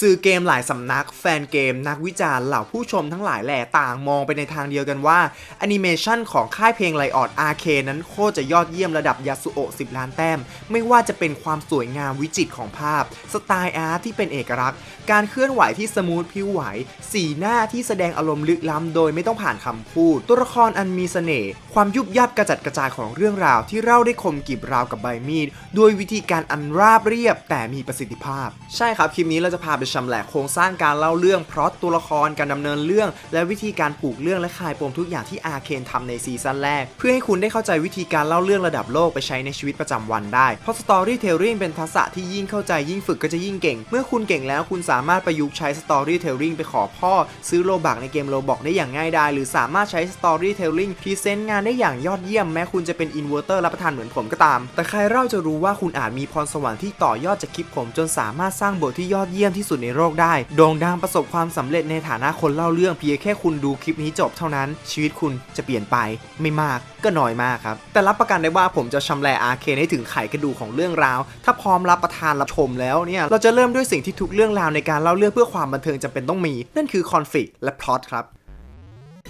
สื่อเกมหลายสำนัก แฟนเกม นักวิจารณ์เหล่าผู้ชมทั้งหลายแหล่ต่างมองไปในทางเดียวกันว่าแอนิเมชันของค่ายเพลงไลออดอาร์เคนั้นโคตรจะยอดเยี่ยมระดับยาสุโอะ10 ล้านแต้ม ไม่ว่าจะเป็นความสวยงามวิจิตรของภาพ สไตล์อาร์ตที่เป็นเอกลักษณ์ การเคลื่อนไหวที่สมูทพิ้วไหว สีหน้าที่แสดงอารมณ์ลึกล้ำโดยไม่ต้องผ่านคำพูด ตัวละครอันมีเสน่ห์ความยุบยับกระจัดกระจายของเรื่องราวที่เล่าได้คมกริบราวกับใบมีดโดยวิธีการอันราบเรียบ แต่มีประสิทธิภาพ ใช่ครับคลิปนี้เราจะพาไปชำแหละโครงสร้างการเล่าเรื่องพล็อตตัวละครการดำเนินเรื่อง และวิธีการผูกเรื่องและคลายปมทุกอย่างที่อาเคนทำในซีซั่นแรก เพื่อให้คุณได้เข้าใจวิธีการเล่าเรื่องระดับโลกไปใช้ในชีวิตประจำวันได้ เพราะ Storytelling เป็นทักษะที่ยิ่งเข้าใจยิ่งฝึกก็จะยิ่งเก่ง เมื่อคุณเก่งแล้วคุณสามารถประยุกต์ใช้ Storytelling ไปขอพ่อ ซื้อโลบักในเกมโลบอกได้อย่างง่ายดายหรือสามารถใช้ Storytelling พรีเซนต์งานได้อย่างยอดเยี่ยมแม้คุณจะเป็นอินเวอร์เตอร์รับประทานเหมือนผมก็ตาม แต่ใครเล่าจะรู้ว่าคุณอาจมีพรสวรรค์ที่ต่อยอดจากคลิปผมจนสามารถสร้างบทที่ยอดเยี่ยมที่สุดในโลกได้ โด่งดังประสบความสำเร็จในฐานะคนเล่าเรื่องเพียงแค่คุณดูคลิปนี้จบเท่านั้น ชีวิตคุณจะเปลี่ยนไปไม่มากก็น้อยมากครับ แต่รับประกันได้ว่าผมจะชำแหละอาเคนให้ถึงไขกระดูของเรื่องราว ถ้าพร้อมรับประทานรับชมแล้วเนี่ย เราจะเริ่มด้วยสิ่งที่ทุกเรื่องราวในการเล่าเรื่องเพื่อความบันเทิงจำเป็นต้องมี นั่นคือคอนฟ lict และพล็อตครับ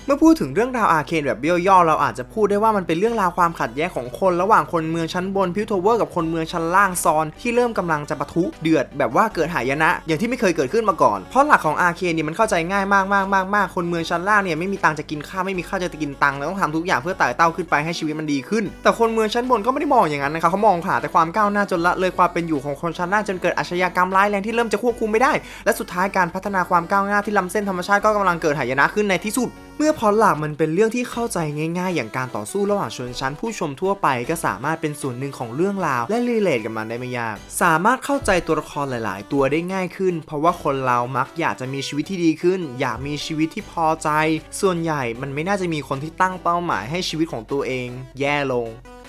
เมื่อพูดถึงเรื่องราวอาเคนแบบเบี้ยวย่อเราอาจจะพูดได้ว่ามันเป็นเรื่องราวความขัดแย้งของคน ระหว่างคนเมืองชั้นบนพิวโทเวอร์กับคนเมืองชั้นล่างซอน ที่เริ่มกำลังจะปะทุเดือดแบบว่าเกิดหายนะ อย่างที่ไม่เคยเกิดขึ้นมาก่อน เพราะหลักของอาเคนเนี่ยมันเข้าใจง่ายมากมากมากมากคนเมืองชั้นล่างเนี่ยไม่มีตังค์จะกินข้าวไม่มีข้าวจะกินตังค์แล้วต้องทำทุกอย่างเพื่อไต่เต้าขึ้นไปให้ชีวิตมันดีขึ้น แต่คนเมืองชั้นบนก็ไม่ได้มองอย่างนั้นนะครับเขามองหาแต่ความก้าวหน้าจนละเลยความเป็นอยู่ของคนชั้นล่างจนเกิดอาชญากรรมร้ายแรงที่เริ่มจะควบคุมไม่ได้ และสุดท้ายการพัฒนาความก้าวหน้าที่ล้ำเส้นธรรมชาติก็กำลังเกิดหายนะขึ้นในที่สุด เมื่อพอหลักมันเป็นเรื่องที่เข้าใจง่าย ๆ อย่างการต่อสู้ระหว่างชนชั้นผู้ชมทั่วไปก็สามารถเป็นส่วนหนึ่งของเรื่องราว และรีเลทกับมันได้ไม่ยาก สามารถเข้าใจตัวละครหลาย ๆ ตัวได้ง่ายขึ้น เพราะว่าคนเรามักอยากจะมีชีวิตที่ดีขึ้น อยากมีชีวิตที่พอใจ ส่วนใหญ่มันไม่น่าจะมีคนที่ตั้งเป้าหมายให้ชีวิตของตัวเอง แย่ลง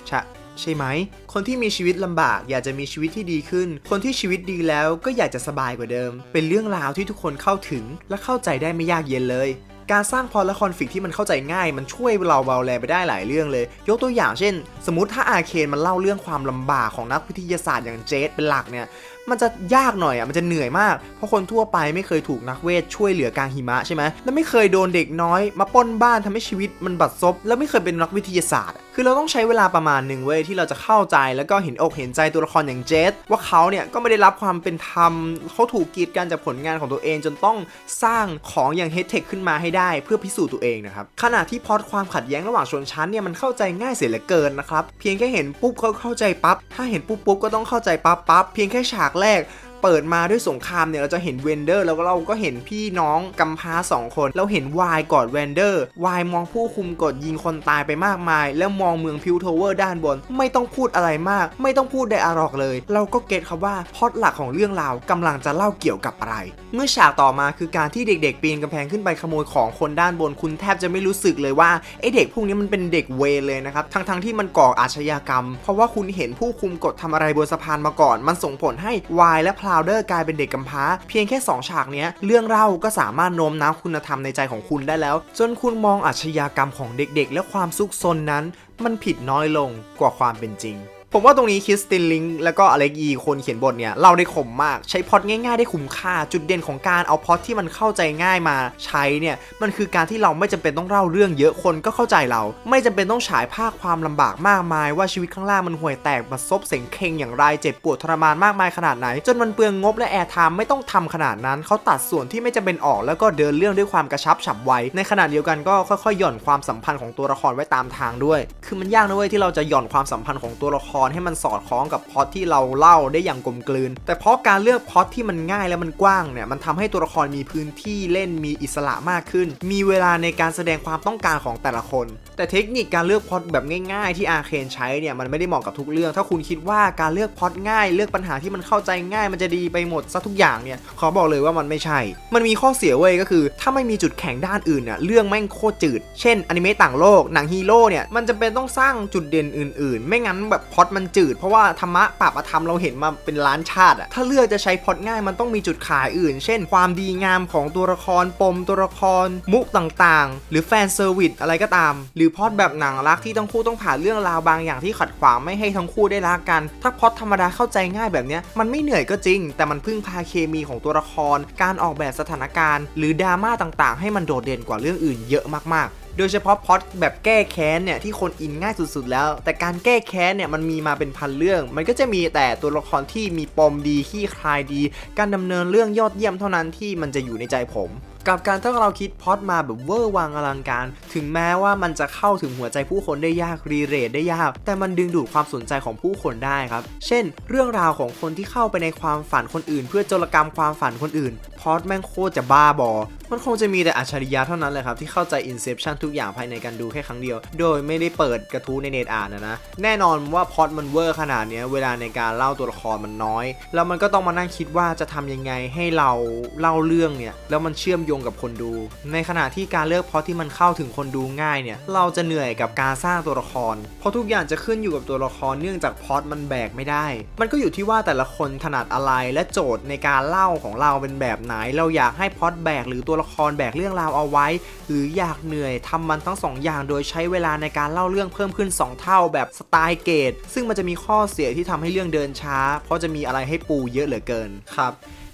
ชะใช่ไหม คนที่มีชีวิตลำบากอยากจะมีชีวิตที่ดีขึ้น คนที่ชีวิตดีแล้วก็อยากจะสบายกว่าเดิม เป็นเรื่องราวที่ทุกคนเข้าถึงและเข้าใจได้ไม่ยากเย็นเลย การสร้างพอและคอนฟ lict ที่มันเข้าใจง่าย มันช่วยเราเบาแรงไปได้หลายเรื่องเลย ยกตัวอย่างเช่น สมมติถ้าอาเคนมันเล่าเรื่องความลำบากของนักวิทยาศาสตร์อย่างเจสเป็นหลักเนี่ย มันจะยากหน่อยอะมันจะเหนื่อยมาก เพราะคนทั่วไปไม่เคยถูกนักเวทช่วยเหลือกลางหิมะใช่ไหมแล้วไม่เคยโดนเด็กน้อยมาป้นบ้านทำให้ชีวิตมันบัดซบแล้วไม่เคยเป็นนักวิทยาศาสตร์ คือเราต้องใช้เวลาประมาณหนึ่งเว้ยที่เราจะเข้าใจแล้วก็เห็นอกเห็นใจตัวละครอย่างเจสว่าเขาเนี่ยก็ไม่ได้รับความเป็นธรรมเขาถูกกีดกันจากผลงานของตัวเองจนต้องสร้างของอย่างเฮดเทคขึ้นมาให้ได้ เพื่อพิสูจน์ตัวเองนะครับขณะที่พอตความขัดแย้งระหว่างชนชั้นเนี่ยมันเข้าใจง่ายเสียเหลือเกินนะครับเพียงแค่เห็นปุ๊บเขาเข้าใจปั๊บถ้าเห็นปุ๊บปุ๊บก็ต้องเข้าใจปั๊บปั๊บเพียงแค่ฉากแรก เปิดมาด้วยสงครามเนี่ยเราจะเห็นเวนเดอร์แล้วก็เราก็เห็นพี่น้องกำพร้าสองคน เราเห็นวายกอดเวนเดอร์วายมองผู้คุมกดยิงคนตายไปมากมาย แล้วมองเมืองพิวโทเวอร์ด้านบน ไม่ต้องพูดอะไรมาก ไม่ต้องพูดไดอะล็อกเลย เราก็เก็ตครับว่าพอตหลักของเรื่องราวกำลังจะเล่าเกี่ยวกับอะไร เมื่อฉากต่อมาคือการที่เด็กๆ ปีนกำแพงขึ้นไปขโมยของคนด้านบนคุณแทบจะไม่รู้สึกเลยว่าไอเด็กพวกนี้มันเป็นเด็กเวรเลยนะครับทั้งๆที่มันก่ออาชญากรรม เพราะว่าคุณเห็นผู้คุมกฎทำอะไรบนสะพานมาก่อน มันส่งผลให้วายและพลาวเดอร์กลายเป็นเด็กกำพร้า เพียงแค่ 2 ฉากเนี้ยเรื่องเล่าก็สามารถโน้มน้าวคุณธรรมในใจของคุณได้แล้ว จนคุณมองอาชญากรรมของเด็กๆ และความซุกซนนั้น มันผิดน้อยลงกว่าความเป็นจริง ผมว่าตรงนี้คิสตินลิงแล้วก็อเล็กอีคนเขียนบทเนี่ยเล่าได้คมมาก ใช้พ็อตง่าย ๆ ได้คุ้มค่า จุดเด่นของการเอาพ็อตที่มันเข้าใจง่ายมาใช้เนี่ยมันคือการที่เราไม่จำเป็นต้องเล่าเรื่องเยอะคนก็เข้าใจเรา ไม่จำเป็นต้องฉายภาพความลำบากมากมาย ว่าชีวิตข้างล่างมันห่วยแตกบัดซบเสงเคงอย่างไรเจ็บปวดทรมานมากมายขนาดไหน จนมันเปลืองงบและแอร์ไทม์ไม่ต้องทำขนาดนั้นเขาตัดส่วนที่ไม่จำเป็นออกแล้วก็เดินเรื่องด้วยความกระชับฉับไวในขณะเดียวกันก็ค่อยๆหย่อนความสัมพันธ์ของตัวละครไว้ตามทางด้วย คือมันยากนะเว้ยที่เราจะหย่อนความสัมพันธ์ของตัวละครให้มันสอดคล้องกับพ็อตที่เราเล่าได้อย่างกลมกลืน แต่เพราะการเลือกพ็อตที่มันง่ายและมันกว้างเนี่ยมันทำให้ตัวละครมีพื้นที่เล่นมีอิสระมากขึ้น มีเวลาในการแสดงความต้องการของแต่ละคน แต่เทคนิคการเลือกพ็อตแบบง่ายๆ ที่อาเคนใช้เนี่ยมันไม่ได้เหมาะกับทุกเรื่อง ถ้าคุณคิดว่าการเลือกพ็อตง่าย เลือกปัญหาที่มันเข้าใจง่ายมันจะดีไปหมดซะทุกอย่างเนี่ยขอบอกเลยว่ามันไม่ใช่ มันมีข้อเสียเว้ยก็คือ ถ้าไม่มีจุดแข็งด้านอื่นเนี่ยเรื่องแม่งโคตรจืด เช่นอนิเมะต่างโลกหนังฮีโร่เนี่ยมันจำเป็นต้องสร้างจุดเด่นอื่นๆ ไม่งั้นแบบพล็อตมันจืด เพราะว่าธรรมะปรับอธรรมเราเห็นมาเป็นล้านชาติอะถ้าเลือกจะใช้พอตง่ายมันต้องมีจุดขายอื่น เช่น ความดีงามของตัวละครปมตัวละคร มุกต่างๆ หรือแฟนเซอร์วิสอะไรก็ตาม หรือพอตแบบหนังรักที่ทั้งคู่ต้องผ่านเรื่องราวบางอย่างที่ขัดขวางไม่ให้ทั้งคู่ได้รักกัน ถ้าพอตธรรมดาเข้าใจง่ายแบบเนี้ยมันไม่เหนื่อยก็จริง แต่มันพึ่งพาเคมีของตัวละคร การออกแบบสถานการณ์ หรือดราม่าต่างๆ ให้มันโดดเด่นกว่าเรื่องอื่นเยอะมากๆ โดยเฉพาะพอดแบบแก้แค้นเนี่ยที่คนอินง่ายสุดๆแล้ว แต่การแก้แค้นเนี่ยมันมีมาเป็นพันเรื่อง มันก็จะมีแต่ตัวละครที่มีปมดีขี้คลายดี การดำเนินเรื่องยอดเยี่ยมเท่านั้นที่มันจะอยู่ในใจผม กับการถ้าเราคิดพอตมาแบบเวอร์วังอลังการ ถึงแม้ว่ามันจะเข้าถึงหัวใจผู้คนได้ยากรีเรทได้ยาก แต่มันดึงดูดความสนใจของผู้คนได้ครับ เช่น เรื่องราวของคนที่เข้าไปในความฝันคนอื่น เพื่อโจรกรรมความฝันคนอื่น พอตแม่งโคตรจะบ้าบอ มันคงจะมีแต่อัจฉริยะเท่านั้นเลยครับ ที่เข้าใจ Inception ทุกอย่างภายในการดูแค่ครั้งเดียว โดยไม่ได้เปิดกระทู้ในเน็ตอ่านนะนะ แน่นอนว่าพอตมันเวอร์ขนาดนี้เวลาในการเล่าตัวละครมันน้อย แล้วมันก็ต้องมานั่งคิดว่าจะทำยังไงให้เราเล่าเรื่องเนี่ยแล้วมันเชื่อมโยงกับคนดู ในขณะที่การเลือกพอที่มันเข้าถึงคนดูง่ายเนี่ยเราจะเหนื่อยกับการสร้างตัวละคร เพราะทุกอย่างจะขึ้นอยู่กับตัวละครเนื่องจากพอตมันแบกไม่ได้ มันก็อยู่ที่ว่าแต่ละคนถนัดอะไรและโจทย์ในการเล่าของเราเป็นแบบไหน เราอยากให้พอตแบกหรือตัวละครแบกเรื่องราวเอาไว้ หรืออยากเหนื่อยทำมันทั้งสองอย่าง โดยใช้เวลาในการเล่าเรื่องเพิ่มขึ้น 2 เท่าแบบสไตล์เกตซึ่งมันจะมีข้อเสียที่ทำให้เรื่องเดินช้า เพราะจะมีอะไรให้ปูเยอะเหลือเกินครับ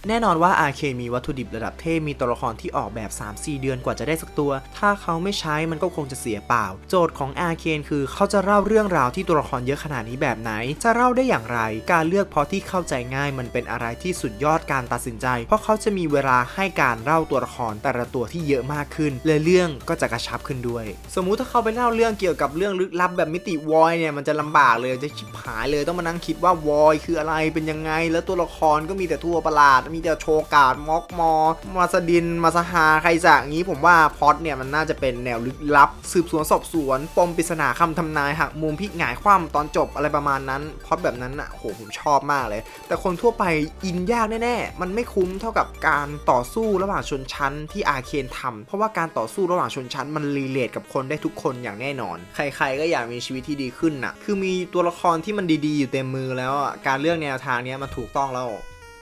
แน่นอนว่า RK มีวัตถุดิบระดับเทพมีตัวละครที่ออกแบบ 3-4 เดือนกว่าจะได้สักตัว ถ้าเขาไม่ใช้มันก็คงจะเสียเปล่า โจทย์ของ RK คือเขาจะเล่าเรื่องราวที่ตัวละครเยอะขนาดนี้แบบไหน จะเล่าได้อย่างไร การเลือกเพราะที่เข้าใจง่ายมันเป็นอะไรที่สุดยอดการตัดสินใจ เพราะเขาจะมีเวลาให้การเล่าตัวละครแต่ละตัวที่เยอะมากขึ้นและเรื่องก็จะกระชับขึ้นด้วย สมมุติถ้าเขาไปเล่าเรื่องเกี่ยวกับเรื่องลึกลับแบบมิติวอยเนี่ยมันจะลำบากเลยจะชิบหายเลยต้องมานั่งคิดว่าวอยคืออะไรเป็นยังไง แล้วตัวละครก็มีแต่ทั่วประหลาดมีแต่โชกาดม็อกมอ มาสดิน มาสหาใครจากงี้ผมว่าพอดเนี่ยมันน่าจะเป็นแนวลึกลับ สืบสวนสอบสวน ปมปริศนาคำทำนายหักมุมพลิกหงายคว่ำตอนจบอะไรประมาณนั้นพอดแบบนั้นอะโหผมชอบมากเลย แต่คนทั่วไปอินยากแน่ๆ มันไม่คุ้มเท่ากับการต่อสู้ระหว่างชนชั้นที่อาเคนทำเพราะว่าการต่อสู้ระหว่างชนชั้นมันรีเลทกับคนได้ทุกคนอย่างแน่นอน ใครๆก็อยากมีชีวิตที่ดีขึ้นน่ะ คือมีตัวละครที่มันดีๆ อยู่เต็มมือแล้วอะ การเลือกแนวทางเนี้ยมันถูกต้องแล้ว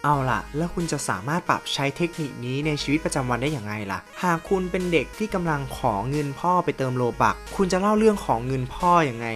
เอาล่ะ แล้วคุณจะสามารถปรับใช้เทคนิคนี้ในชีวิตประจำวันได้อย่างไรล่ะ หากคุณเป็นเด็กที่กำลังขอเงินพ่อไปเติมโลบัก คุณจะเล่าเรื่องของเงินพ่ออย่างไง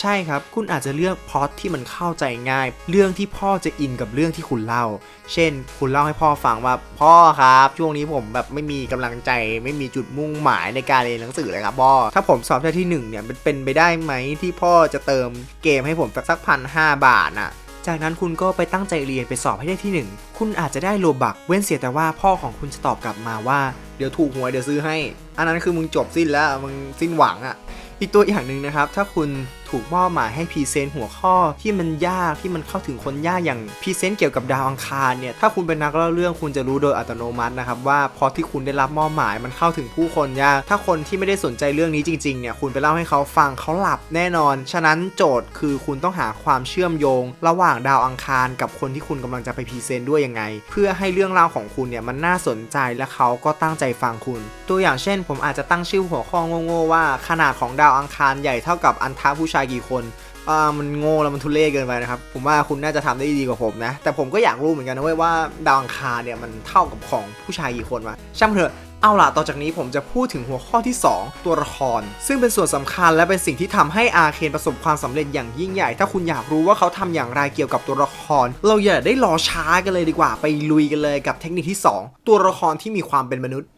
ใช่ครับ คุณอาจจะเลือกพล็อตที่มันเข้าใจง่าย เรื่องที่พ่อจะอินกับเรื่องที่คุณเล่า เช่น คุณเล่าให้พ่อฟังว่า พ่อครับ ช่วงนี้ผมแบบไม่มีกำลังใจ ไม่มีจุดมุ่งหมายในการเรียนหนังสือเลยครับพ่อ ถ้าผมสอบได้ที่หนึ่งเนี่ยมันเป็นไปได้ไหมที่พ่อจะเติมเกมให้ผมสักพันห้าบาทน่ะ จากนั้นคุณก็ไปตั้งใจเรียนไปสอบให้ได้ที่ 1 คุณอาจจะได้โลบัก เว้นเสียแต่ว่าพ่อของคุณจะตอบกลับมาว่า เดี๋ยวถูกหวยเดี๋ยวซื้อให้ อันนั้นคือมึงจบสิ้นแล้วมึงสิ้นหวังอะ่ะ อีกตัวอย่างหนึ่งนะครับ ถ้าคุณถูกมอบหมายให้พรีเซนต์หัวข้อที่มันยากที่มันเข้าถึงคนยากอย่างพรีเซนต์เกี่ยวกับดาวอังคารเนี่ยถ้าคุณเป็นนักเล่าเรื่องคุณจะรู้โดยอัตโนมัตินะครับว่าพอที่คุณได้รับมอบหมายมันเข้าถึงผู้คนยากถ้าคนที่ไม่ได้สนใจเรื่องนี้จริงๆเนี่ยคุณไปเล่าให้เขาฟังเขาหลับแน่นอน ฉะนั้นโจทย์คือคุณต้องหาความเชื่อมโยง ระหว่างดาวอังคารกับคนที่คุณกำลังจะไปพรีเซนต์ด้วยยังไง เพื่อให้เรื่องราวของคุณเนี่ยมันน่าสนใจและเขาก็ตั้งใจฟังคุณ ตัวอย่างเช่น ผมอาจจะตั้งชื่อหัวข้อโง่ๆว่า ขนาดของดาวอังคารใหญ่เท่ากับอันทะผู้ชายกี่คนอ่ามันโง่แล้วมันทุเรศเกินไปนะครับ ผมว่าคุณน่าจะทำได้ดีกว่าผมนะ แต่ผมก็อยากรู้เหมือนกันนะเว้ยว่าดาวอังคารเนี่ยมันเท่ากับของผู้ชายกี่คนวะช่างเถอะเอาล่ะ ต่อจากนี้ผมจะพูดถึงหัวข้อที่ 2 ตัวละคร ซึ่งเป็นส่วนสำคัญและเป็นสิ่งที่ทำให้อาเคนประสบความสำเร็จอย่างยิ่งใหญ่ ถ้าคุณอยากรู้ว่าเขาทำอย่างไรเกี่ยวกับตัวละคร เราอย่าได้รอช้ากันเลยดีกว่า ไปลุยกันเลยกับเทคนิคที่ 2 ตัวละครที่มีความเป็นมนุษย์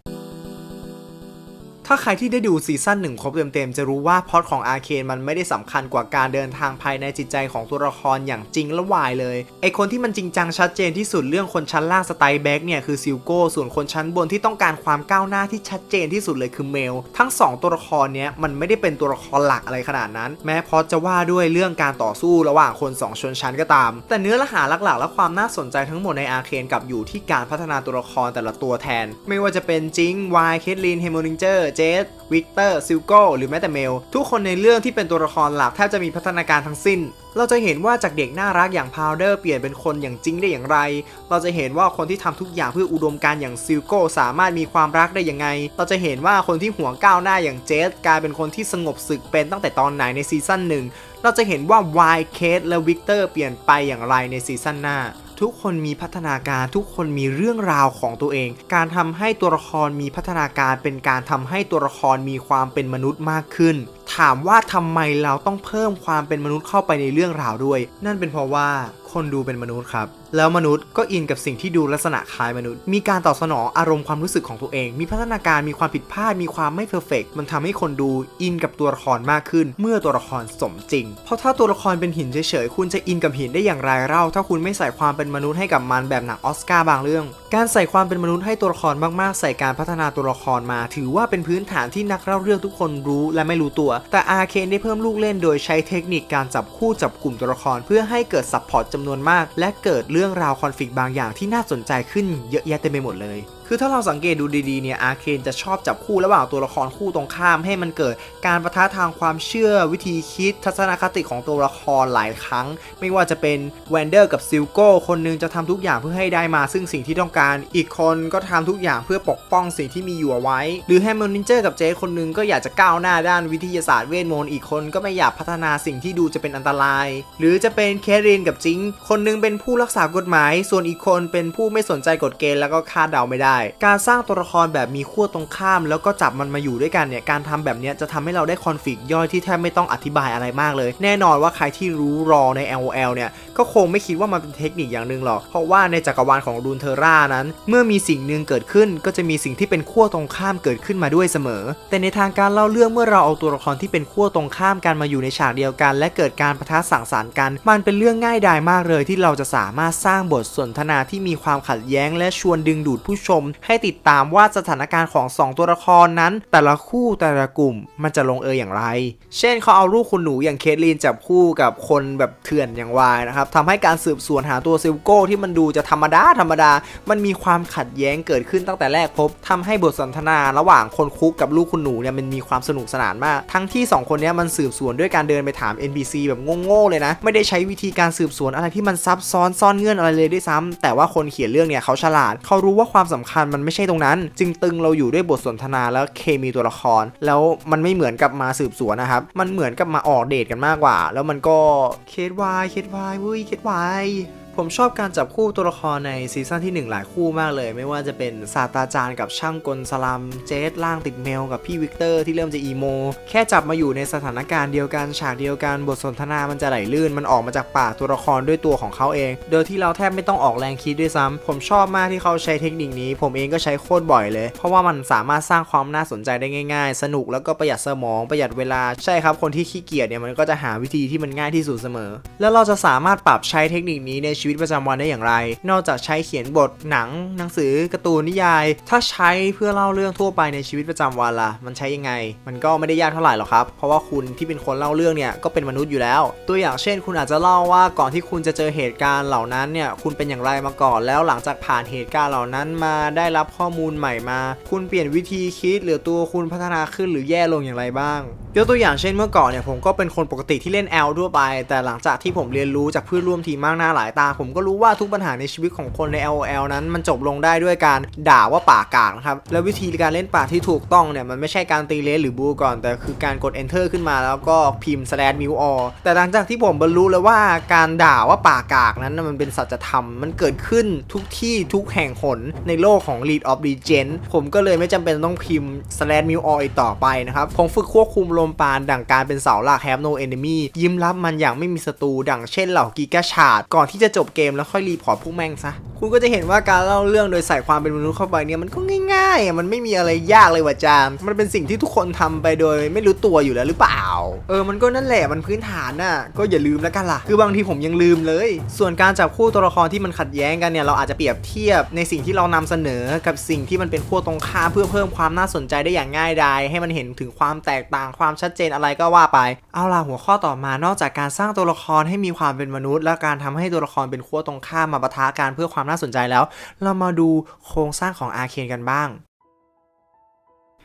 ถ้าใครที่ได้ดูซีซั่นหนึ่งครบเต็มๆ จะรู้ว่าพอตของอาเคนมันไม่ได้สำคัญกว่าการเดินทางภายในจิตใจของตัวละครอย่างจริงและวายเลย ไอคนที่มันจริงจังชัดเจนที่สุดเรื่องคนชั้นล่างสไตล์แบ็กเนี่ยคือซิลโก้ส่วนคนชั้นบนที่ต้องการความก้าวหน้าที่ชัดเจนที่สุดเลยคือเมล ทั้ง 2 ตัวละครเนี้ยมันไม่ได้เป็นตัวละครหลักอะไรขนาดนั้น แม้พอจะว่าด้วยเรื่องการต่อสู้ระหว่างคน 2 ชนชั้นก็ตาม แต่เนื้อหาหลักๆ และความน่าสนใจทั้งหมดในอาเคนกับอยู่ที่การพัฒนาตัวละครแต่ละตัวแทน ไม่ว่าจะเป็นจิงวายเคทลินเฮโมนิงเจอร์เจสวิกเตอร์ซิลโก้หรือแม้แต่เมล ทุกคนในเรื่องที่เป็นตัวละครหลักแทบจะมีพัฒนาการทั้งสิ้น เราจะเห็นว่าจากเด็กน่ารักอย่างพาวเดอร์เปลี่ยนเป็นคนอย่างจริงได้อย่างไร เราจะเห็นว่าคนที่ทำทุกอย่างเพื่ออุดมการอย่างซิลโก้สามารถมีความรักได้ยังไง เราจะเห็นว่าคนที่หัวก้าวหน้าอย่างเจสกลายเป็นคนที่สงบศึกเป็นตั้งแต่ตอนไหนในซีซั่นหนึ่งเราเราจะเห็นว่าวายเคสและวิกเตอร์เปลี่ยนไปอย่างไรในซีซั่นหน้า ทุกคนมีพัฒนาการทุกคนมีเรื่องราวของตัวเอง การทำให้ตัวละครมีพัฒนาการเป็นการทำให้ตัวละครมีความเป็นมนุษย์มากขึ้น ถามว่าทำไมเราต้องเพิ่มความเป็นมนุษย์เข้าไปในเรื่องราวด้วย นั่นเป็นเพราะว่าคนดูเป็นมนุษย์ครับ แล้วมนุษย์ก็อินกับสิ่งที่ดูลักษณะคล้ายมนุษย์ มีการตอบสนองอารมณ์ความรู้สึกของตัวเอง มีพัฒนาการมีความผิดพลาด มีความไม่เพอร์เฟกมันทำให้คนดูอินกับตัวละครมากขึ้น เมื่อตัวละครสมจริง เพราะถ้าตัวละครเป็นหินเฉยๆ คุณจะอินกับหินได้อย่างไรเล่า ถ้าคุณไม่ใส่ความเป็นมนุษย์ให้กับมันแบบหนังออสการ์บางเรื่องการใส่ความเป็นมนุษย์ให้ตัวละครมากๆ ใส่การพัฒนาตัวละครมา ถือว่าเป็นพื้นฐานที่นักเล่าเรื่องทุกคนรู้และไม่รู้ตัว แต่อาร์เคนได้เพิ่มลูกเล่นโดยใช้เทคนิคการจับคู่จับกลุ่มตัวละคร เพื่อให้เกิดซัพพอร์ตจำนวนมาก และเกิดเรื่องราวคอนฟ lict บางอย่างที่น่าสนใจขึ้นเยอะแยะเต็มไปหมดเลย คือถ้าเราสังเกตดูดีๆเนี่ยอาร์เคนจะชอบจับคู่ระหว่างตัวละครคู่ตรงข้ามให้มันเกิดการประทะทางความเชื่อวิธีคิดทัศนคติของตัวละครหลายครั้ง ไม่ว่าจะเป็นแวนเดอร์กับซิลโก้คนหนึงจะทำทุกอย่างเพื่อให้ได้มาซึ่งสิ่งที่ต้องการ อีกคนก็ทำทุกอย่างเพื่อปกป้องสิ่งที่มีอยู่เอาไว้ หรือแฮมเมอร์นินเจอร์กับเจคนหนึงก็อยากจะก้าวหน้าด้านวิทยาศาสตร์เวทมนต์อีกคนก็ไม่อยากพัฒนาสิ่งที่ดูจะเป็นอันตราย หรือจะเป็นเครินกับจิงคนหนึงเป็นผู้รักษากฎหมาย ส่วนอีกคนเป็นผู้ไม่สนใจกฎเกณฑ์แล้วก็คาดเดาไม่ได้การสร้างตัวละครแบบมีขั้วตรงข้าม แล้วก็จับมันมาอยู่ด้วยกันเนี่ยการทำแบบนี้จะทำให้เราได้คอนฟ lict ย่อยที่แทบไม่ต้องอธิบายอะไรมากเลย แน่นอนว่าใครที่รู้รอใน LOL เนี่ยก็คงไม่คิดว่ามันเป็นเทคนิคอย่างหนึ่งหรอก เพราะว่าในจักรวาลของรูนเทอร่านั้น เมื่อมีสิ่งหนึ่งเกิดขึ้น ก็จะมีสิ่งที่เป็นขั้วตรงข้ามเกิดขึ้นมาด้วยเสมอ แต่ในทางการเล่าเรื่องเมื่อเราเอาตัวละครที่เป็นขั้วตรงข้ามกันมาอยู่ในฉากเดียวกัน และเกิดการประทะสังสรรค์กัน มันเป็นเรื่องง่ายดายมากเลยที่เราจะสามารถสร้างบทสนทนาที่มีความขัดแย้ง และชวนดึงดูดผู้ชมให้ติดตามว่าสถานการณ์ของสองตัวละครนั้น แต่ละคู่แต่ละกลุ่มมันจะลงเอยอย่างไร เช่นเขาเอาลูกคุณหนูอย่างเคทลีนจับคู่กับคนแบบเถื่อนอย่างวายนะครับทำให้การสืบสวนหาตัวซิลโก้ที่มันดูจะธรรมดาธรรมดา มันมีความขัดแย้งเกิดขึ้นตั้งแต่แรกพบทำให้บทสนทนาระหว่างคนคุกกับลูกคุณหนูเนี่ยมันมีความสนุกสนานมาก ทั้งที่สองคนนี้มันสืบสวนด้วยการเดินไปถาม NPC แบบโง่ๆเลยนะ ไม่ได้ใช้วิธีการสืบสวนอะไรที่มันซับซ้อนซ่อนเงื่อนอะไรเลยด้วยซ้ำแต่ว่าคนเขียนเรื่องเนี่ยเขาฉลาด เขารู้ว่าความสำคัญมันไม่ใช่ตรงนั้น จึงตึงเราอยู่ด้วยบทสนทนาแล้วเคมีตัวละคร แล้วมันไม่เหมือนกับมาสืบสวนนะครับ มันเหมือนกับมาออกเดทกันมากกว่า แล้วมันก็เคสวายเคสวายเว้ยเคสวาย ผมชอบการจับคู่ตัวละครในซีซั่นที่ 1 หลายคู่มากเลย ไม่ว่าจะเป็นศาสตราจารย์กับช่างกลสลัม เจสล่างติดเมลกับพี่วิกเตอร์ที่เริ่มจะอีโม แค่จับมาอยู่ในสถานการณ์เดียวกันฉากเดียวกันบทสนทนามันจะไหลลื่น มันออกมาจากปากตัวละครด้วยตัวของเขาเอง โดยที่เราแทบไม่ต้องออกแรงคิดด้วยซ้ำผมชอบมากที่เขาใช้เทคนิคนี้ ผมเองก็ใช้โคตรบ่อยเลย เพราะว่ามันสามารถสร้างความน่าสนใจได้ง่าย ๆ สนุกแล้วก็ประหยัดสมองประหยัดเวลาใช่ครับคนที่ขี้เกียจเนี่ยมันก็จะหาวิธีที่มันง่ายที่สุดเสมอ แล้วเราจะสามารถปรับใช้เทคนิคนี้ในชีชีวิตประจำวันได้อย่างไร นอกจากใช้เขียนบทหนัง หนังสือการ์ตูนนิยาย ถ้าใช้เพื่อเล่าเรื่องทั่วไปในชีวิตประจำวันล่ะ มันใช้ยังไง มันก็ไม่ได้ยากเท่าไหร่หรอกครับ เพราะว่าคุณที่เป็นคนเล่าเรื่องเนี่ยก็เป็นมนุษย์อยู่แล้ว ตัวอย่างเช่น คุณอาจจะเล่าว่าก่อนที่คุณจะเจอเหตุการณ์เหล่านั้นเนี่ยคุณเป็นอย่างไรมาก่อน แล้วหลังจากผ่านเหตุการณ์เหล่านั้นมาได้รับข้อมูลใหม่มา คุณเปลี่ยนวิธีคิดหรือตัวคุณพัฒนาขึ้นหรือแย่ลงอย่างไรบ้างยกตัวอย่างเช่นเมื่อก่อนเนี่ยผมก็เป็นคนปกติที่เล่น L ทั่วไป แต่หลังจากที่ผมเรียนรู้จากเพื่อนร่วมทีมมากหน้าหลายตาผมก็รู้ว่าทุกปัญหาในชีวิตของคนใน LOL นั้น มันจบลงได้ด้วยการด่าว่าป่ากากนะครับ แล้ววิธีการเล่นป่าที่ถูกต้องเนี่ย มันไม่ใช่การตีเลสหรือบูก่อน แต่คือการกด enter ขึ้นมาแล้วก็พิมพ์ slash mute all แต่หลังจากที่ผมบรรลุแล้วว่าการด่าว่าป่ากากนั้นมันเป็นสัจธรรม มันเกิดขึ้นทุกที่ทุกแห่งหนในโลกของ Lead of Legends ผมก็เลยไม่จำเป็นต้องพิมพ์ slash mute all อีกต่อไปนะครับผมฝึกควบคุมลมปานดั่งการเป็นเสาหลัก have no enemy ยิ้มรับมันอย่างไม่มีศัตรูดั่งเช่นเหล่ากิกาชาดก่อนที่จะจบเกมแล้วค่อยรีพอร์ตพวกแม่งซะ คุณก็จะเห็นว่าการเล่าเรื่องโดยใส่ความเป็นมนุษย์เข้าไปเนี่ยมันก็ง่ายๆอะมันไม่มีอะไรยากเลยว่ะจาม มันเป็นสิ่งที่ทุกคนทำไปโดยไม่รู้ตัวอยู่แล้วหรือเปล่า เออ มันก็นั่นแหละ มันพื้นฐานน่ะ ก็อย่าลืมแล้วกันล่ะ คือบางทีผมยังลืมเลย ส่วนการจับคู่ตัวละครที่มันขัดแย้งกันเนี่ย เราอาจจะเปรียบเทียบในสิ่งที่เรานำเสนอกับสิ่งที่มันเป็นขั้วตรงข้ามเพื่อเพิ่มความน่าสนใจได้อย่างง่ายดายให้มันเห็นถึงความแตกต่างความชัดเจนอะไรก็ว่าไป เอาล่ะหัวข้อต่อมานอกจากการสร้างตัวละครให้มีความเป็นมนุษย์ และการทำให้ตัวละครเป็นขั้วตรงข้ามมาปะทะกันเพื่อความน่าสนใจแล้ว เรามาดูโครงสร้างของอาเคนกันบ้าง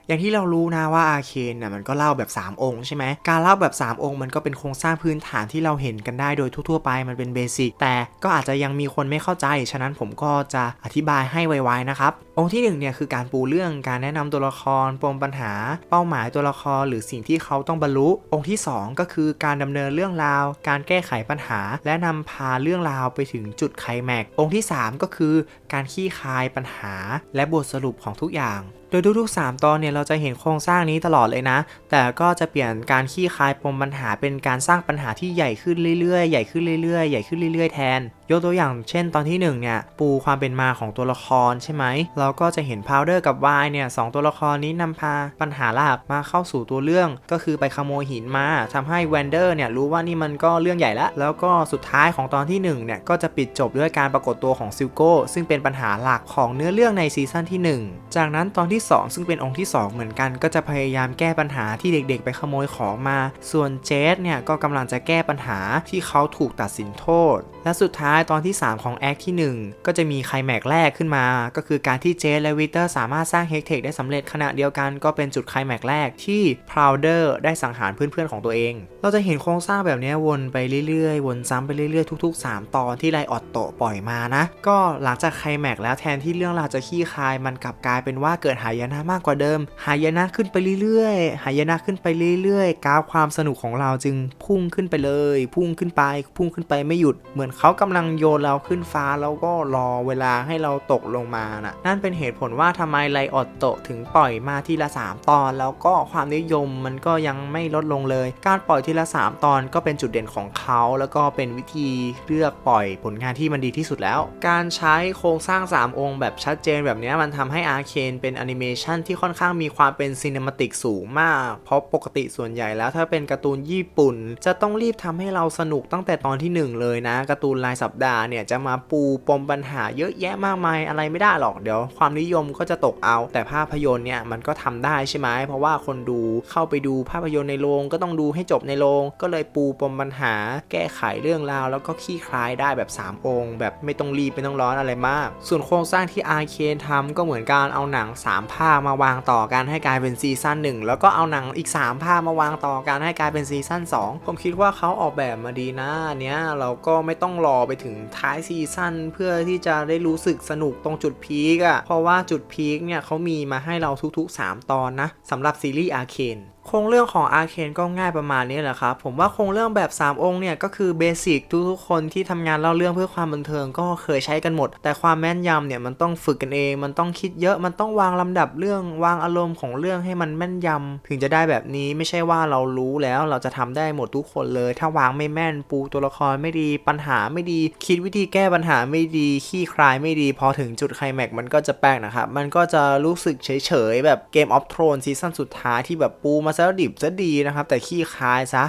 อย่างที่เรารู้นะว่าอาเคนน่ะมันก็เล่าแบบ 3 องค์ใช่ไหมการเล่าแบบ 3 องค์มันก็เป็นโครงสร้างพื้นฐานที่เราเห็นกันได้โดยทั่วๆไปมันเป็นเบสิกแต่ก็อาจจะยังมีคนไม่เข้าใจ ฉะนั้นผมก็จะอธิบายให้ไวๆนะครับ องค์ที่หนึ่งเนี่ยคือการปูเรื่องการแนะนำตัวละครปมปัญหา เป้าหมายตัวละครหรือสิ่งที่เขาต้องบรรลุ องค์ที่สองก็คือการดำเนินเรื่องราว การแก้ไขปัญหา และนำพาเรื่องราวไปถึงจุดไคลแม็กองค์ที่สามก็คือการขี้คายปัญหา และบทสรุปของทุกอย่างโดยทุกๆ 3 ตอนเนี่ยเราจะเห็นโครงสร้างนี้ตลอดเลยนะ แต่ก็จะเปลี่ยนการขี้คายปมปัญหาเป็นการสร้างปัญหาที่ใหญ่ขึ้นเรื่อยๆ ใหญ่ขึ้นเรื่อยๆ ใหญ่ขึ้นเรื่อยๆ แทน ยกตัวอย่างเช่นตอนที่1เนี่ยปูความเป็นมาของตัวละครใช่ไหม เราก็จะเห็นพาวเดอร์กับวายเนี่ยสองตัวละครนี้นำพาปัญหาหลักมาเข้าสู่ตัวเรื่อง ก็คือไปขโมยหินมาทำให้แวนเดอร์เนี่ยรู้ว่านี่มันก็เรื่องใหญ่ล้วแล้วก็สุดท้ายของตอนที่ 1 เนี่ย ก็จะปิดจบด้วยการปรากฏตัวของซิลโก้ซึ่งเป็นปัญหาหลักของเนื้อเรื่องในซีซั่นที่ 1 จากนั้นตอนที่ 2 ซึ่งเป็นองค์ที่ 2 เหมือนกัน ก็จะพยายามแก้ปัญหาที่เด็กๆ ไปขโมยของมา ส่วนเจสเนี่ยก็กำลังจะแก้ปัญหาที่เขาถูกตัดสินโทษ และสุดท้ายตอนที่ 3 ของแอคที่ 1 ก็จะมีไคลแม็กแรกขึ้นมา ก็คือการที่เจสและวิเตอร์สามารถสร้างเฮกเทคได้สำเร็จขณะเดียวกันก็เป็นจุดไคลแม็กแรกที่พราวเดอร์ได้สังหารเพื่อนๆของตัวเอง เราจะเห็นโครงสร้างแบบนี้วนไปเรื่อยๆ วนซ้ำไปเรื่อยๆ ทุก ๆ 3 ตอนที่ไลออตโตปล่อยมานะ ก็หลังจากไคลแม็กแล้วแทนที่เรื่องราวจะขี้คายมันกลับกลายเป็นว่าเกิดหายนะมากกว่าเดิม หายนะขึ้นไปเรื่อยๆ หายนะขึ้นไปเรื่อยๆกราฟความสนุกของเราจึงพุ่งขึ้นไปเลย พุ่งขึ้นไป พุ่งขึ้นไปไม่หยุด เหมือนเขากำลังโยนเราขึ้นฟ้าแล้วก็รอเวลาให้เราตกลงมานะนั่นเป็นเหตุผลว่าทำไมไลออตโตถึงปล่อยมาทีละ 3 ตอน แล้วก็ความนิยมมันก็ยังไม่ลดลงเลย การปล่อยทีละ 3 ตอนก็เป็นจุดเด่นของเขาแล้วก็เป็นวิธีเลือกปล่อยผลงานที่มันดีที่สุดแล้ว การใช้โครงสร้าง 3 องค์แบบชัดเจนแบบนี้มันทำให้อาร์เคนเป็นแอนิเมชันที่ค่อนข้างมีความเป็นซีนิมาติกสูงมาก เพราะปกติส่วนใหญ่แล้วถ้าเป็นการ์ตูนญี่ปุ่น จะต้องรีบทำให้เราสนุกตั้งแต่ตอนที่ 1 เลยนะการ์ตูนรายสัปดาห์เนี่ยจะมาปูปมปัญหาเยอะแยะมากมายอะไรไม่ได้หรอกเดี๋ยวความนิยมก็จะตกเอา แต่ภาพยนตร์เนี่ยมันก็ทำได้ใช่ไหมเพราะว่าคนดูเข้าไปดูภาพยนตร์ในโรงก็ต้องดูให้จบในโรงก็เลยปูปมปัญหา แก้ไขเรื่องราว แล้วก็ขี้คลายได้แบบ 3 องค์ แบบไม่ต้องรีบไม่ต้องร้อนอะไรมาก ส่วนโครงสร้างที่อาร์เคนทำก็เหมือนการเอาหนัง 3 ภาคมาวางต่อกันให้กลายเป็นซีซั่น1แล้วก็เอาหนังอีก 3 ภาคมาวางต่อกันให้กลายเป็นซีซั่น2ผมคิดว่าเขาออกแบบมาดีนะเนี้ยเราก็ไม่ต้องรอไปถึงท้ายซีซั่นเพื่อที่จะได้รู้สึกสนุกตรงจุดพีคอะเพราะว่าจุดพีคเนี่ยเขามีมาให้เราทุกๆ 3 ตอนนะสำหรับซีรีส์อาเคน โครงเรื่องของอาเคนก็ง่ายประมาณนี้แหละครับ ผมว่าโครงเรื่องแบบ 3 องค์เนี่ย ก็คือเบสิกทุกๆคนที่ทำงานเล่าเรื่องเพื่อความบันเทิงก็เคยใช้กันหมด แต่ความแม่นยำเนี่ยมันต้องฝึกกันเอง มันต้องคิดเยอะมันต้องวางลำดับเรื่องวางอารมณ์ของเรื่องให้มันแม่นยำถึงจะได้แบบนี้ไม่ใช่ว่าเรารู้แล้วเราจะทำได้หมดทุกคนเลย ถ้าวางไม่แม่นปูตัวละครไม่ดีปัญหาไม่ดี คิดวิธีแก้ปัญหาไม่ดีขี้คลายไม่ดี พอถึงจุดไคลแม็กซ์มันก็จะแปลกนะครับมันก็จะรู้สึกเฉยๆแบบเกมออฟทรอนซีซั่นสุดท้ายที่แบบปูมาซะดิบซะดีนะครับ แต่ขี้คลายซะ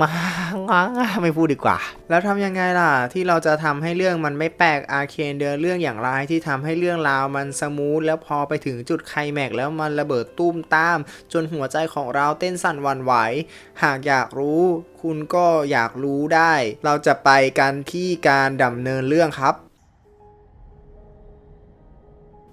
มาไม่พูดดีกว่า แล้วทำยังไงล่ะ ที่เราจะทำให้เรื่องมันไม่แปลกอาเคนเดินเรื่องอย่างไรที่ทำให้เรื่องราวมันสมูทแล้วพอไปถึงจุดไคลแม็กแล้วมันระเบิดตุ้มตาม จนหัวใจของเราเต้นสั่นวันไหว หากอยากรู้ คุณก็อยากรู้ได้ เราจะไปกันที่การดำเนินเรื่องครับ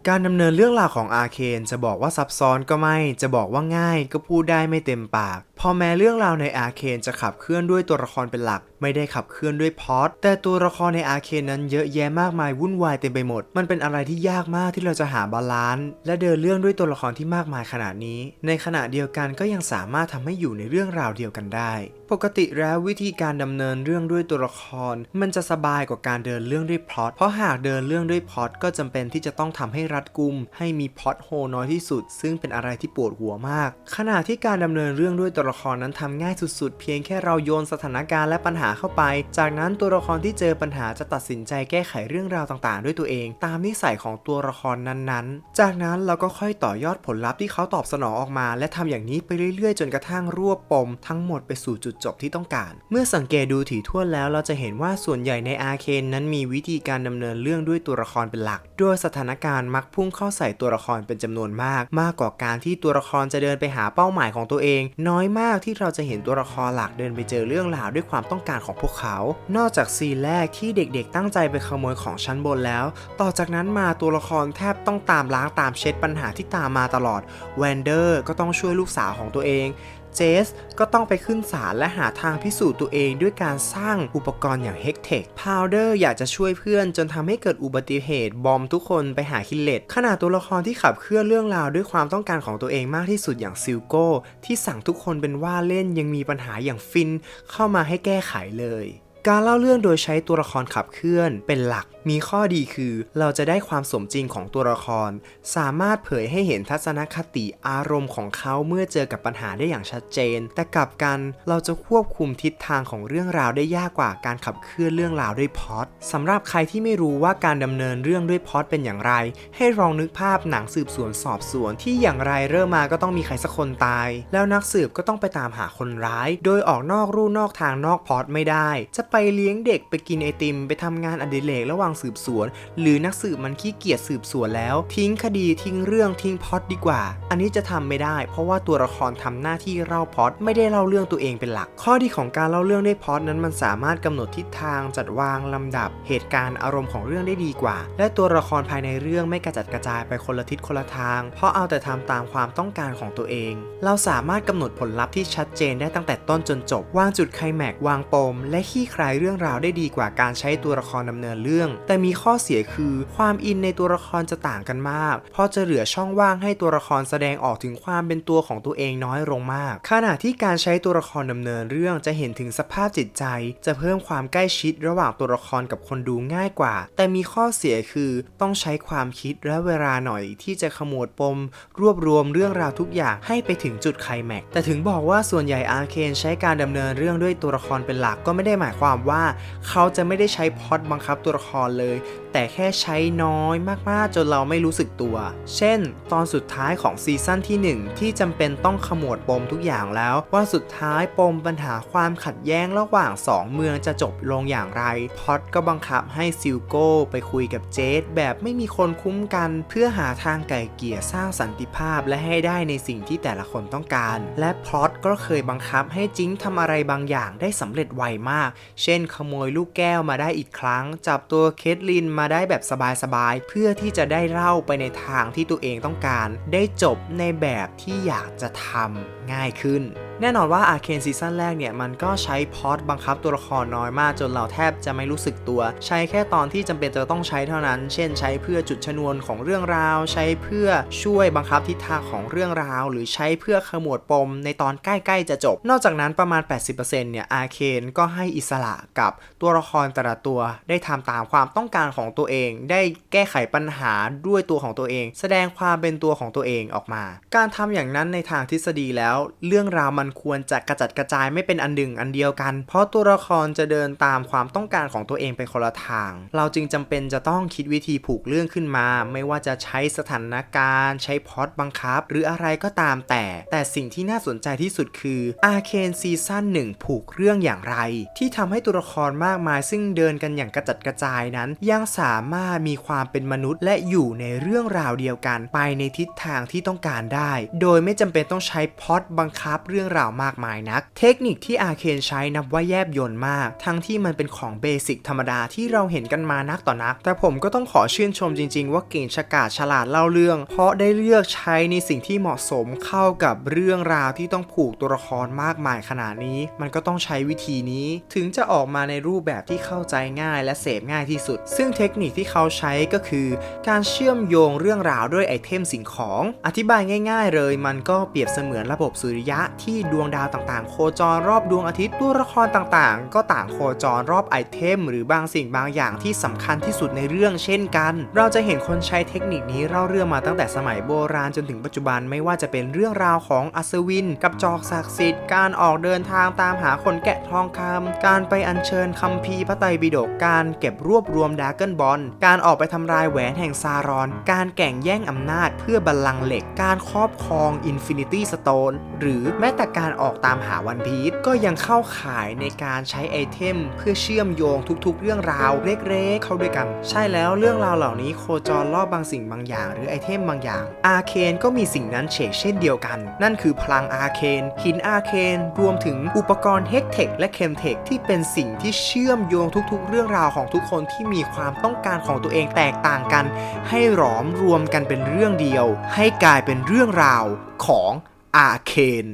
การดำเนินเรื่องราวของอาเคนจะบอกว่าซับซ้อนก็ไม่ จะบอกว่าง่ายก็พูดได้ไม่เต็มปาก พอแม้เรื่องราวในอาเคนจะขับเคลื่อนด้วยตัวละครเป็นหลัก ไม่ได้ขับเคลื่อนด้วยพอตแต่ตัวละครในอาเคนนั้นเยอะแยะมากมายวุ่นวายเต็มไปหมด มันเป็นอะไรที่ยากมากที่เราจะหาบาลานซ์และเดินเรื่องด้วยตัวละครที่มากมายขนาดนี้ ในขณะเดียวกันก็ยังสามารถทำให้อยู่ในเรื่องราวเดียวกันได้ ปกติแล้ววิธีการดำเนินเรื่องด้วยตัวละคร มันจะสบายกว่าการเดินเรื่องด้วยพล็อตเพราะหากเดินเรื่องด้วยพล็อตก็จำเป็นที่จะต้องทำให้รัดกุม ให้มีพล็อตโฮน้อยที่สุด ซึ่งเป็นอะไรที่ปวดหัวมาก ขณะที่การดำเนินเรื่องด้วยตัวละครนั้นทำง่ายสุดๆ เพียงแค่เราโยนสถานการณ์และปัญหาเข้าไป จากนั้นตัวละครที่เจอปัญหาจะตัดสินใจแก้ไขเรื่องราวต่างๆ ด้วยตัวเอง ตามนิสัยของตัวละครนั้นๆ จากนั้นเราก็ค่อยต่อยอดผลลัพธ์ที่เขาตอบสนองออกมา และทำอย่างนี้ไปเรื่อยๆ จนกระทั่งรวบปมทั้งหมดไปสู่จุดจบที่ต้องการ เมื่อสังเกตดูถี่ถ้วนแล้วเราจะเห็นว่าส่วนใหญ่ในอาเคนนั้นมีวิธีการดำเนินเรื่องด้วยตัวละครเป็นหลักโดยสถานการณ์มักพุ่งเข้าใส่ตัวละครเป็นจำนวนมาก มากกว่าการที่ตัวละครจะเดินไปหาเป้าหมายของตัวเอง น้อยมากที่เราจะเห็นตัวละครหลักเดินไปเจอเรื่องราวด้วยความต้องการของพวกเขา นอกจากซีนแรกที่เด็กๆ ตั้งใจไปขโมยของชั้นบนแล้ว ต่อจากนั้นมาตัวละครแทบต้องตามล้างตามเช็ดปัญหาที่ตามมาตลอด แวนเดอร์ก็ต้องช่วยลูกสาวของตัวเอง เจสก็ต้องไปขึ้นศาลและหาทางพิสูจน์ตัวเองด้วยการสร้างอุปกรณ์อย่างเฮกเทคพาวเดอร์อยากจะช่วยเพื่อนจนทำให้เกิดอุบัติเหตุบอมทุกคนไปหาคิลเลตขนาดตัวละครที่ขับเคลื่อนเรื่องราวด้วยความต้องการของตัวเองมากที่สุดอย่างซิลโก้ ที่สั่งทุกคนเป็นว่าเล่นยังมีปัญหาอย่างฟินเข้ามาให้แก้ไขเลย การเล่าเรื่องโดยใช้ตัวละครขับเคลื่อนเป็นหลัก มีข้อดีคือเราจะได้ความสมจริงของตัวละคร สามารถเผยให้เห็นทัศนคติอารมณ์ของเขาเมื่อเจอกับปัญหาได้อย่างชัดเจน แต่กลับกันเราจะควบคุมทิศทางของเรื่องราวได้ยากกว่าการขับเคลื่อนเรื่องราวด้วยพอตสำหรับใครที่ไม่รู้ว่าการดำเนินเรื่องด้วยพอตเป็นอย่างไร ให้ลองนึกภาพหนังสืบสวนสอบสวนที่อย่างไรเริ่มมาก็ต้องมีใครสักคนตาย แล้วนักสืบก็ต้องไปตามหาคนร้าย โดยออกนอกรูนอกทางนอกพอตไม่ได้ จะไปเลี้ยงเด็กไปกินไอติม ไปทำงานอดิเรกระหว่างสืบสวน หรือนักสืบมันขี้เกียจสืบสวนแล้ว ทิ้งคดีทิ้งเรื่องทิ้งพอตดีกว่า อันนี้จะทำไม่ได้ เพราะว่าตัวละครทำหน้าที่เล่าพอตไม่ได้เล่าเรื่องตัวเองเป็นหลัก ข้อดีของการเล่าเรื่องด้วยพอตนั้นมันสามารถกำหนดทิศทางจัดวางลำดับ เหตุการณ์อารมณ์ของเรื่องได้ดีกว่า และตัวละครภายในเรื่องไม่กระจัดกระจายไปคนละทิศคนละทาง เพราะเอาแต่ทำตามความต้องการของตัวเอง เราสามารถกำหนดผลลัพธ์ที่ชัดเจนได้ตั้งแต่ต้นจนจบวางจุดไคลแม็กวางปม และขี้คลายเรื่องราวได้ดีกว่าการใช้ตัวละครดำเนินเรื่องแต่มีข้อเสียคือความอินในตัวละครจะต่างกันมาก เพราะจะเหลือช่องว่างให้ตัวละครแสดงออกถึงความเป็นตัวของตัวเองน้อยลงมาก ขณะที่การใช้ตัวละครดำเนินเรื่องจะเห็นถึงสภาพจิตใจ จะเพิ่มความใกล้ชิดระหว่างตัวละครกับคนดูง่ายกว่า แต่มีข้อเสียคือต้องใช้ความคิดและเวลาหน่อยที่จะขมวดปม รวบรวมเรื่องราวทุกอย่างให้ไปถึงจุดไคลแม็กแต่ถึงบอกว่าส่วนใหญ่อาร์เคนใช้การดำเนินเรื่องด้วยตัวละครเป็นหลักก็ไม่ได้หมายความว่า เขาจะไม่ได้ใช้พอตบังคับตัวละครเลยแต่แค่ใช้น้อยมากๆจนเราไม่รู้สึกตัว เช่น ตอนสุดท้ายของซีซั่นที่ 1 ที่จำเป็นต้องขมวดปมทุกอย่างแล้ว ว่าสุดท้ายปมปัญหาความขัดแย้งระหว่าง 2 เมืองจะจบลงอย่างไร พอตก็บังคับให้ซิลโก้ไปคุยกับเจสแบบไม่มีคนคุ้มกันเพื่อหาทางไก่เกี่ยสร้างสันติภาพและให้ได้ในสิ่งที่แต่ละคนต้องการ และพอตก็เคยบังคับให้จิงทำอะไรบางอย่างได้สำเร็จไวมาก เช่น ขโมยลูกแก้วมาได้อีกครั้ง จับตัวเคทลินมาได้แบบสบายๆ เพื่อที่จะได้เล่าไปในทางที่ตัวเองต้องการ ได้จบในแบบที่อยากจะทำง่ายขึ้น แน่นอนว่าอาเคนซีซั่นแรกเนี่ย มันก็ใช้พอตบังคับตัวละครน้อยมากจนเราแทบจะไม่รู้สึกตัว ใช้แค่ตอนที่จำเป็นจะต้องใช้เท่านั้น เช่น ใช้เพื่อจุดชนวนของเรื่องราว ใช้เพื่อช่วยบังคับทิศทางของเรื่องราว หรือใช้เพื่อขมวดปมในตอนใกล้ๆจะจบ นอกจากนั้นประมาณ 80%เนี่ยอาเคนก็ให้อิสระกับตัวละครแต่ละตัวได้ทำตามความต้องการของตัวเอง ได้แก้ไขปัญหาด้วยตัวของตัวเอง แสดงความเป็นตัวของตัวเองออกมา การทำอย่างนั้นในทางทฤษฎีแล้ว เรื่องราวมันควรจะกระจัดกระจายไม่เป็นอันหนึ่งอันเดียวกัน เพราะตัวละครจะเดินตามความต้องการของตัวเองไปคนละทาง เราจึงจำเป็นจะต้องคิดวิธีผูกเรื่องขึ้นมา ไม่ว่าจะใช้สถานการณ์ ใช้พอตบังคับ หรืออะไรก็ตามแต่ แต่สิ่งที่น่าสนใจที่สุดคืออาเคนซีซั่นหนึ่งผูกเรื่องอย่างไร ที่ทำให้ตัวละครมากมาย ซึ่งเดินกันอย่างกระจัดกระจายนั้น ยังสามารถมีความเป็นมนุษย์ และอยู่ในเรื่องราวเดียวกัน ไปในทิศทางที่ต้องการได้ โดยไม่จำเป็นต้องใช้พอตบังคับเรื่องราวมากมายนัก เทคนิคที่อาเคนใช้นับว่าแยบยลมาก ทั้งที่มันเป็นของเบสิกธรรมดาที่เราเห็นกันมานักต่อนัก แต่ผมก็ต้องขอชื่นชมจริง ๆ ว่าเก่งฉกาจฉลาดเล่าเรื่อง เพราะได้เลือกใช้ในสิ่งที่เหมาะสมเข้ากับเรื่องราวที่ต้องผูกตัวละครมากมายขนาดนี้ มันก็ต้องใช้วิธีนี้ ถึงจะออกมาในรูปแบบที่เข้าใจง่ายและเสพง่ายที่สุด ซึ่งเทคนิคที่เขาใช้ก็คือ การเชื่อมโยงเรื่องราวด้วยไอเทมสิ่งของ อธิบายง่าย ๆ เลย มันก็เปรียบเสมือนระบบสุริยะที่ดวงดาวต่างๆ โคจรรอบดวงอาทิตย์ตัวละครต่างๆ ก็ต่างโคจรรอบไอเทม หรือบางสิ่งบางอย่างที่สำคัญที่สุดในเรื่องเช่นกัน เราจะเห็นคนใช้เทคนิคนี้เล่าเรื่องมาตั้งแต่สมัยโบราณจนถึงปัจจุบันไม่ว่าจะเป็นเรื่องราวของอัศวิน กับจอกศักดิ์สิทธิ์การออกเดินทางตามหาคนแกะทองคำการไปอัญเชิญคัมภีร์พระไตรปิฎกการเก็บรวบรวมดาร์เกิลบอลการออกไปทำลายแหวนแห่งซารอน การแก่งแย่งอำนาจเพื่อบัลลังก์เหล็กการครอบครองอินฟินิตี้สโตนหรือแม้แต่การออกตามหาวันพีชก็ยังเข้าข่ายในการใช้ไอเทม เพื่อเชื่อมโยงทุกๆ เรื่องราวเล็กๆ เข้าด้วยกัน ใช่แล้วเรื่องราวเหล่านี้โคจรรอบบางสิ่งบางอย่าง หรือไอเทมบางอย่าง อาเคนก็มีสิ่งนั้นเฉกเช่นเดียวกัน นั่นคือพลังอาเคนหินอาเคนรวมถึงอุปกรณ์เฮกเทคและเคมเทคที่เป็นสิ่งที่เชื่อมโยงทุกๆ เรื่องราวของทุกคนที่มีความต้องการของตัวเองแตกต่างกัน ให้หลอมรวมกันเป็นเรื่องเดียว ให้กลายเป็นเรื่องราวของอาเคน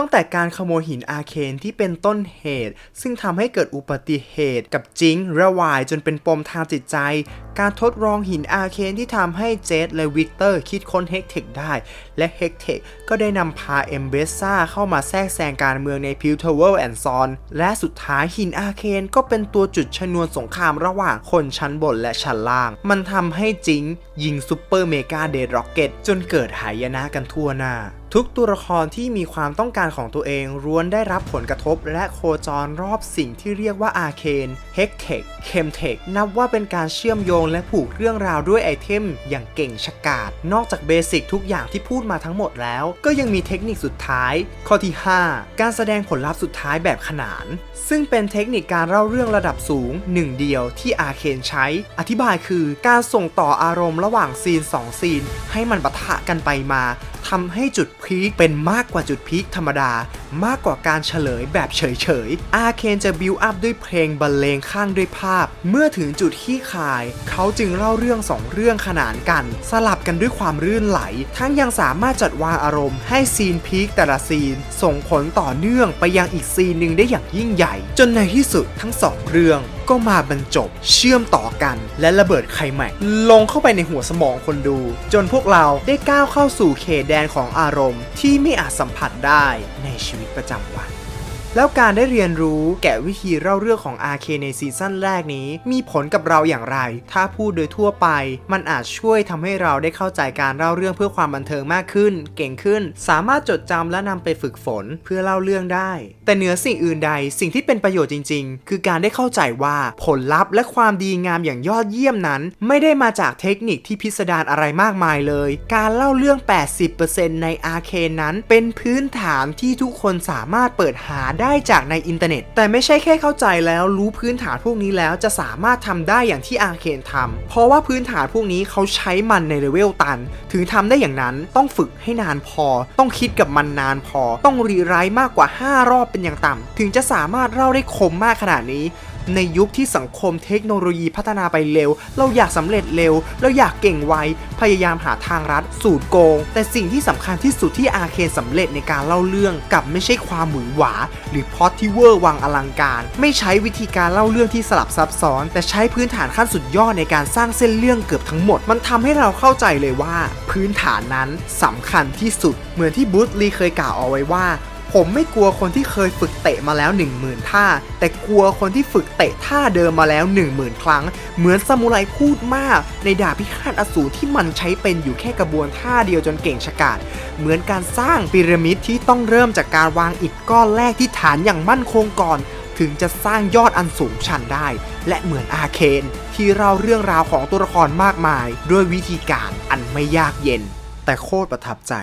ตั้งแต่การขโมยหินอาเคนที่เป็นต้นเหตุ ซึ่งทำให้เกิดอุบัติเหตุกับจิงระวายจนเป็นปมทางจิตใจ การทดลองหินอาเคนที่ทำให้เจสและวิกเตอร์คิดค้นเฮกเทคได้ และเฮกเทคก็ได้นำพาเอมเบซ่าเข้ามาแทรกแซงการเมืองในพิวเทเวลแอนด์ซอนและสุดท้ายหินอาเคนก็เป็นตัวจุดชนวนสงครามระหว่างคนชั้นบนและชั้นล่าง มันทำให้จิงยิงซูเปอร์เมกาเดดร็อกเก็ตจนเกิดหายนะกันทั่วหน้า ทุกตัวละครที่มีความต้องการของตัวเองร้วนได้รับผลกระทบและโคจรรอบสิ่งที่เรียกว่าอาเคนเฮกเทคเคมเทคนับว่าเป็นการเชื่อมโยงและผูกเรื่องราวด้วยไอเทมอย่างเก่งฉกาจนอกจากเบสิกทุกอย่างที่พูดมาทั้งหมดแล้ว ก็ยังมีเทคนิคสุดท้าย ข้อที่ 5 การแสดงผลลัพธ์สุดท้ายแบบขนาน ซึ่งเป็นเทคนิคการเล่าเรื่องระดับสูงหนึ่งเดียวที่อาเคนใช้ อธิบายคือการส่งต่ออารมณ์ระหว่างซีน 2 ซีน ให้มันปะทะกันไปมา ทำให้จุดพีคเป็นมากกว่าจุดพีคธรรมดามากกว่าการเฉลยแบบเฉยๆ อาเคนจะบิวอัพด้วยเพลงบรรเลงข้างด้วยภาพ เมื่อถึงจุดที่คาย เขาจึงเล่าเรื่องสองเรื่องขนานกัน สลับกันด้วยความรื่นไหล ทั้งยังสามารถจัดวางอารมณ์ให้ซีนพีคแต่ละซีน ส่งผลต่อเนื่องไปยังอีกซีนหนึ่งได้อย่างยิ่งใหญ่ จนในที่สุดทั้งสองเรื่องก็มาบรรจบเชื่อมต่อกัน และระเบิดไคลแม็กลงเข้าไปในหัวสมองคนดู จนพวกเราได้ก้าวเข้าสู่เขตแดนของอารมณ์ที่ไม่อาจสัมผัสได้ในชีวิตประจำวัน แล้วการได้เรียนรู้แกะวิธีเล่าเรื่องของ RK ในซีซั่นแรกนี้ มีผลกับเราอย่างไร ถ้าพูดโดยทั่วไป มันอาจช่วยทำให้เราได้เข้าใจการเล่าเรื่องเพื่อความบันเทิงมากขึ้น เก่งขึ้น สามารถจดจำและนำไปฝึกฝนเพื่อเล่าเรื่องได้ แต่เหนือสิ่งอื่นใด สิ่งที่เป็นประโยชน์จริง ๆ คือการได้เข้าใจว่าผลลัพธ์และความดีงามอย่างยอดเยี่ยมนั้น ไม่ได้มาจากเทคนิคที่พิสดารอะไรมากมายเลย การเล่าเรื่อง 80%ใน RK นั้น เป็นพื้นฐานที่ทุกคนสามารถเปิดหาได้ได้จากในอินเทอร์เน็ต แต่ไม่ใช่แค่เข้าใจแล้วรู้พื้นฐานพวกนี้แล้วจะสามารถทำได้อย่างที่อาเคนทำเพราะว่าพื้นฐานพวกนี้เขาใช้มันในเลเวลตัน ถึงทำได้อย่างนั้นต้องฝึกให้นานพอ ต้องคิดกับมันนานพอ ต้องรีไรต์มากกว่า 5 รอบเป็นอย่างต่ำถึงจะสามารถเล่าได้คมมากขนาดนี้ ในยุคที่สังคมเทคโนโลยีพัฒนาไปเร็ว เราอยากสำเร็จเร็ว เราอยากเก่งไว พยายามหาทางรัดสูตรโกง แต่สิ่งที่สำคัญที่สุดที่อาเคนสำเร็จในการเล่าเรื่องกับไม่ใช่ความหวือหวา หรือพอที่เวอร์วังอลังการ ไม่ใช้วิธีการเล่าเรื่องที่สลับซับซ้อน แต่ใช้พื้นฐานขั้นสุดยอดในการสร้างเส้นเรื่องเกือบทั้งหมด มันทำให้เราเข้าใจเลยว่า พื้นฐานนั้นสำคัญที่สุด เหมือนที่บูธลีเคยกล่าวเอาไว้ว่า ผมไม่กลัวคนที่เคยฝึกเตะมาแล้ว 10,000 ท่า แต่กลัวคนที่ฝึกเตะท่าเดิมมาแล้ว 10,000 ครั้ง เหมือนซามูไรพูดมาก ในดาบพิฆาตอสูรที่มันใช้เป็นอยู่แค่กระบวนท่าเดียวจนเก่งฉกาจเหมือนการสร้างพีระมิดที่ต้องเริ่มจากการวางอิฐก้อนแรกที่ฐานอย่างมั่นคงก่อน ถึงจะสร้างยอดอันสูงชันได้ และเหมือนอาเคนที่เล่าเรื่องราวของตัวละครมากมาย ด้วยวิธีการอันไม่ยากเย็น แต่โคตรประทับใจ